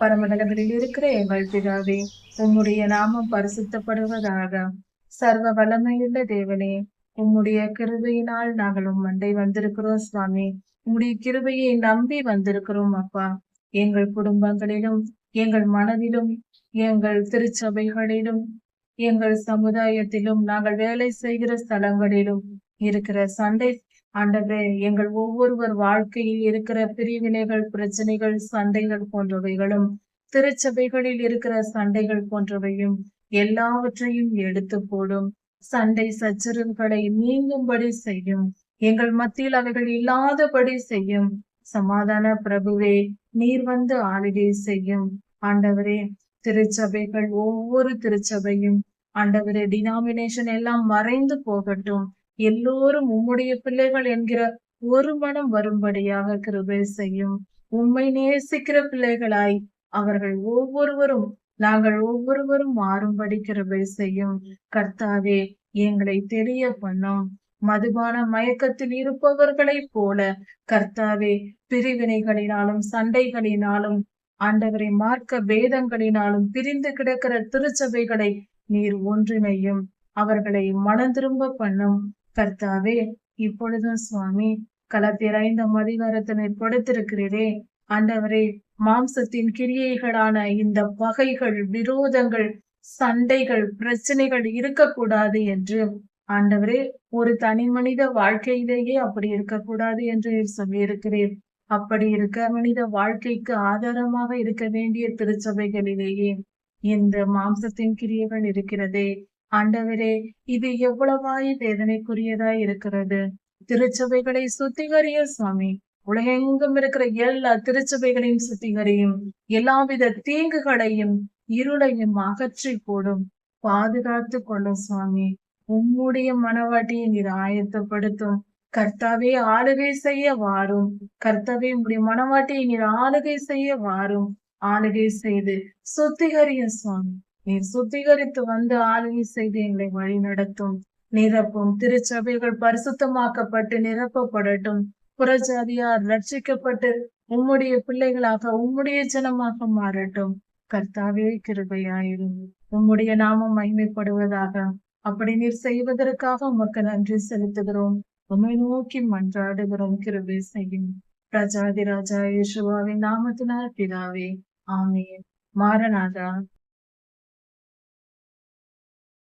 பரமநகரில் இருக்கிற எங்கள் பிதாவே உம்முடைய நாமம் பரிசுத்தப்படுவதாக. சர்வ வல்லமையுள்ள தேவனே உம்முடைய கிருபையினால் நாங்கள் உம் மண்டை வந்திருக்கிறோம் சுவாமி. உம்முடைய கிருபையை நம்பி வந்திருக்கிறோம் அப்பா. எங்கள் குடும்பங்களிலும் எங்கள் மனதிலும் எங்கள் திருச்சபைகளிலும் எங்கள் சமுதாயத்திலும் நாங்கள் வேலை செய்கிற ஸ்தலங்களிலும் இருக்கிற சண்டை ஆண்டவரே எங்கள் ஒவ்வொருவர் வாழ்க்கையில் இருக்கிற பிரிவினைகள் பிரச்சனைகள் சண்டைகள் போன்றவைகளும் திருச்சபைகளில் இருக்கிற சண்டைகள் போன்றவையும் எல்லாவற்றையும் எடுத்து போடும். சண்டை சச்சரவுகளை நீங்கும்படி செய்யும். எங்கள் மத்தியில் அவைகள் இல்லாதபடி செய்யும். சமாதான பிரபுவே நீர் வந்து ஆளுகை செய்யும். ஆண்டவரே திருச்சபைகள் ஒவ்வொரு திருச்சபையும் ஆண்டவரே டினாமினேஷன் எல்லாம் மறைந்து போகட்டும். எல்லோரும் உம்முடைய பிள்ளைகள் என்கிற ஒரு மனம் வரும்படியாக கிருபை செய்யும். உம்மை நேசிக்கிற பிள்ளைகளாய் அவர்கள் ஒவ்வொருவரும் நாங்கள் ஒவ்வொருவரும் மாறும்படி கிருபை செய்யும். கர்த்தாவே எங்களை தெரிய பண்ணும். மதுபான மயக்கத்தில் இருப்பவர்களைப் போல கர்த்தாவே பிரிவினைகளினாலும் சண்டைகளினாலும் ஆண்டவரை மார்க்க பேதங்களினாலும் பிரிந்து கிடக்கிற திருச்சபைகளை நீர் ஒன்றிணையும். அவர்களை மனம் திரும்ப பண்ணும். கர்த்தாவே இப்பொழுதும் சுவாமி கலத்திர இந்த மதிகாரத்தினை கொடுத்திருக்கிறீரே ஆண்டவரே மாம்சத்தின் கிரியைகளான இந்த பகைகள் விரோதங்கள் சண்டைகள் பிரச்சனைகள் இருக்கக்கூடாது என்று. ஆண்டவரே ஒரு தனி மனித வாழ்க்கையிலேயே அப்படி இருக்கக்கூடாது என்று சொல்லியிருக்கிறேன் அப்படி இருக்க மனித வாழ்க்கைக்கு ஆதாரமாக இருக்க வேண்டிய திருச்சபைகளிலேயே இந்த மாம்சத்தின் கிரியைகள் இருக்கிறதே. ஆண்டவரே இது எவ்வளவாய் வேதனைக்குரியதாய் இருக்கிறது. திருச்சபைகளை சுத்திகரிய சுவாமி. உலகெங்கும் இருக்கிற எல்லா திருச்சபைகளையும் சுத்திகரியும். எல்லாவித தீங்குகளையும் இருளையும் அகற்றி போடும் பாதுகாத்து கொள்ளும் சுவாமி. உம்முடைய மனவாட்டியை நீர் ஆயத்தப்படுத்தும். கர்த்தாவே ஆளுகை செய்ய வாரும். கர்த்தாவே உங்களுடைய மனவாட்டியை நீர் ஆளுகை செய்ய வாரும். ஆளுகை செய்து சுத்திகரிய சுவாமி. நீர் சுத்திகரித்து வந்து ஆளுகை செய்து எங்களை வழி நடத்தும். நிரப்பும். திருச்சபைகள் பரிசுத்தமாக்கப்பட்டு நிரப்பப்படட்டும். புறஜாதியார் ரட்சிக்கப்பட்டு உம்முடைய பிள்ளைகளாக உம்முடைய ஜனமாக மாறட்டும். கர்த்தாவே கிருபையாயிரும். உம்முடைய நாமம் மகிமைப்படுவதாக அப்படி நீர் செய்வதற்காக உமக்கு நன்றி செலுத்துகிறோம். உம்மை நோக்கி மன்றாடுகிறோம். கிருபை செய்யும். பிரஜாதி ராஜா யேசுவாவின் நாமத்தினார் பிதாவே ஆமே மாரநாதா